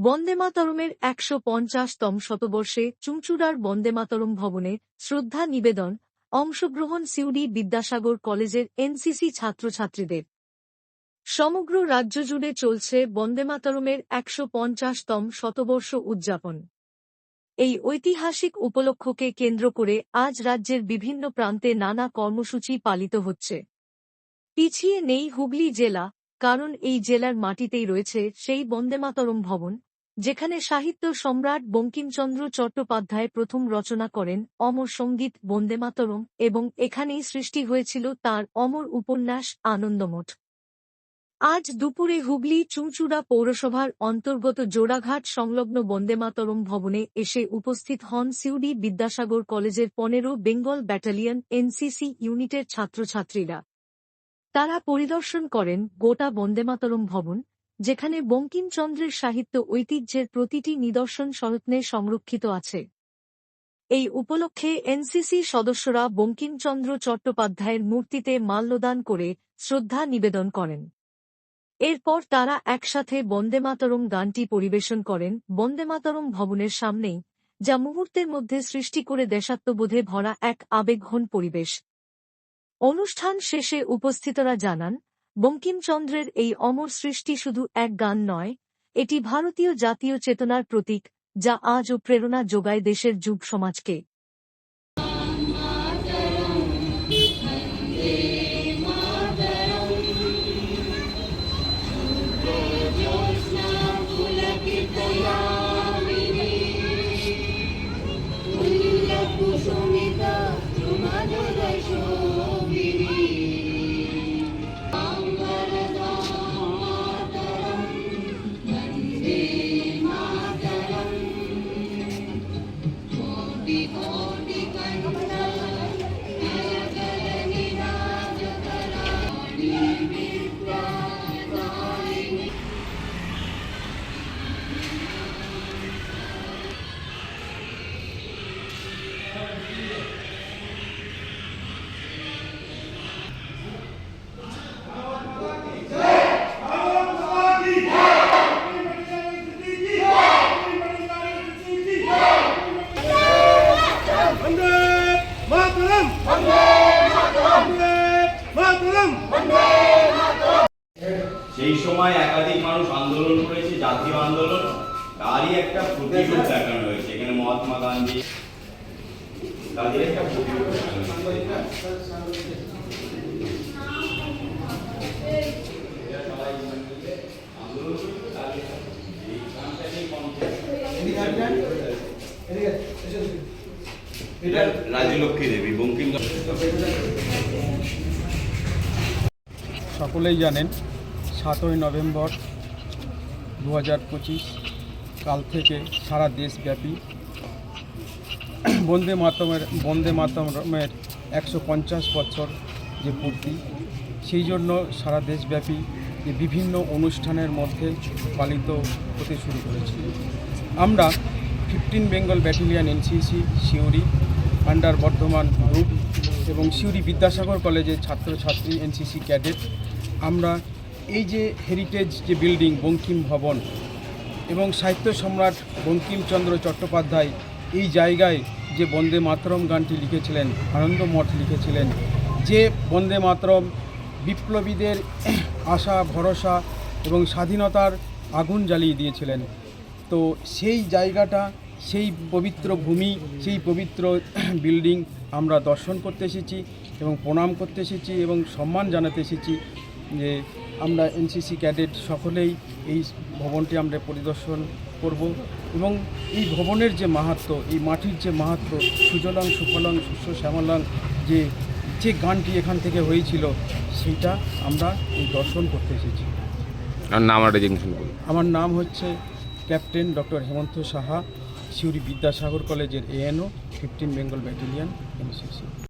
বন্দেমাতরমের একশো পঞ্চাশতম শতবর্ষে চুঁচুড়ার বন্দেমাতরম ভবনে শ্রদ্ধা নিবেদন, অংশগ্রহণ সিউডি বিদ্যাসাগর কলেজের এনসিসি ছাত্রছাত্রীদের। সমগ্র রাজ্য জুড়ে চলছে বন্দেমাতরমের একশো পঞ্চাশতম শতবর্ষ উদযাপন। এই ঐতিহাসিক উপলক্ষকে কেন্দ্র করে আজ রাজ্যের বিভিন্ন প্রান্তে নানা কর্মসূচি পালিত হচ্ছে। পিছিয়ে নেই হুগলি জেলা, কারণ এই জেলার মাটিতেই রয়েছে সেই বন্দেমাতরম ভবন যেখানে সাহিত্য সম্রাট বঙ্কিমচন্দ্র চট্টোপাধ্যায় প্রথম রচনা করেন, অমর সংগীত বন্দেমাতরম, এবং এখানেই সৃষ্টি হয়েছিল তার অমর উপন্যাস আনন্দমঠ। আজ দুপুরে হুগলি চুঁচুড়া পৌরসভার অন্তর্গত জোড়াঘাট সংলগ্ন বন্দেমাতরম ভবনে এসে উপস্থিত হন সিউডি বিদ্যাসাগর কলেজের পনেরো বেঙ্গল ব্যাটালিয়ন এনসিসি ইউনিটের ছাত্রছাত্রীরা। তারা পরিদর্শন করেন, গোটা বন্দেমাতরম ভবন যেখানে বঙ্কিমচন্দ্রের সাহিত্য ঐতিহ্যের প্রতিটি নিদর্শন সযত্নে সংরক্ষিত আছে। এই উপলক্ষে এনসিসি সদস্যরা বঙ্কিমচন্দ্র চট্টোপাধ্যায়ের মূর্তিতে মাল্যদান করে শ্রদ্ধা নিবেদন করেন। এরপর তারা একসাথে বন্দেমাতরম গানটি পরিবেশন করেন বন্দেমাতরম ভবনের সামনেই, যা মুহূর্তের মধ্যে সৃষ্টি করে দেশাত্মবোধে ভরা এক আবেগঘন পরিবেশ। অনুষ্ঠান শেষে উপস্থিতরা জানান বঙ্কিমচন্দ্রের এই অমর সৃষ্টি শুধু এক গান নয়, এটি ভারতীয় জাতীয় চেতনার প্রতীক, যা আজও প্রেরণা যোগায় দেশের যুব সমাজকে। সেই সময় একাধিক মানুষ আন্দোলন করেছে জাতীয় আন্দোলন। তারই একটা প্রতিরূপ দেখানো হয়েছে। এখানে মহাত্মা গান্ধী তাদের একটা প্রতিরূপ দেখানো এটা রাজলক্ষ্মী দেবী বঙ্কিম সকলেই জানেন সাতই নভেম্বর দু হাজার পঁচিশ, কাল থেকে সারা দেশব্যাপী বন্দে মাতমের বন্দে মাতমের একশো পঞ্চাশ বছর যে পূর্তি, সেই জন্য সারা দেশব্যাপী যে বিভিন্ন অনুষ্ঠানের মধ্যে পালিত হতে শুরু করেছে। আমরা fifteen Bengal battalion NCC Suri, under Bardhaman group এবং সিউড়ি বিদ্যাসাগর কলেজের ছাত্রছাত্রী এনসিসি ক্যাডেট, আমরা এই যে হেরিটেজ যে বিল্ডিং বঙ্কিম ভবন এবং সাহিত্য সম্রাট বঙ্কিমচন্দ্র চট্টোপাধ্যায় এই জায়গায় যে বন্দে মাতরম গানটি লিখেছিলেন আনন্দমঠ লিখেছিলেন, যে বন্দে মাতরম বিপ্লবীদের আশা, ভরসা এবং স্বাধীনতার আগুন জ্বালিয়ে দিয়েছিলেন। তো সেই জায়গাটা, সেই পবিত্র ভূমি, সেই পবিত্র বিল্ডিং আমরা দর্শন করতে এসেছি এবং প্রণাম করতে এসেছি এবং সম্মান জানাতে এসেছি যে আমরা এনসিসি ক্যাডেট সকলেই এই ভবনটি আমরা পরিদর্শন করব এবং এই ভবনের যে মাহাত্ম এই মাটির যে মাহাত্ম সুজলং সুফলং শস্য শ্যামলং যে যে গানটি এখান থেকে হয়েছিল সেটা আমরা এই দর্শন করতে এসেছি। আর নাম আমার নাম হচ্ছে ক্যাপ্টেন ডক্টর হেমন্ত সাহা সিউড়ি বিদ্যাসাগর কলেজের ANO fifteen Bengal battalion NCC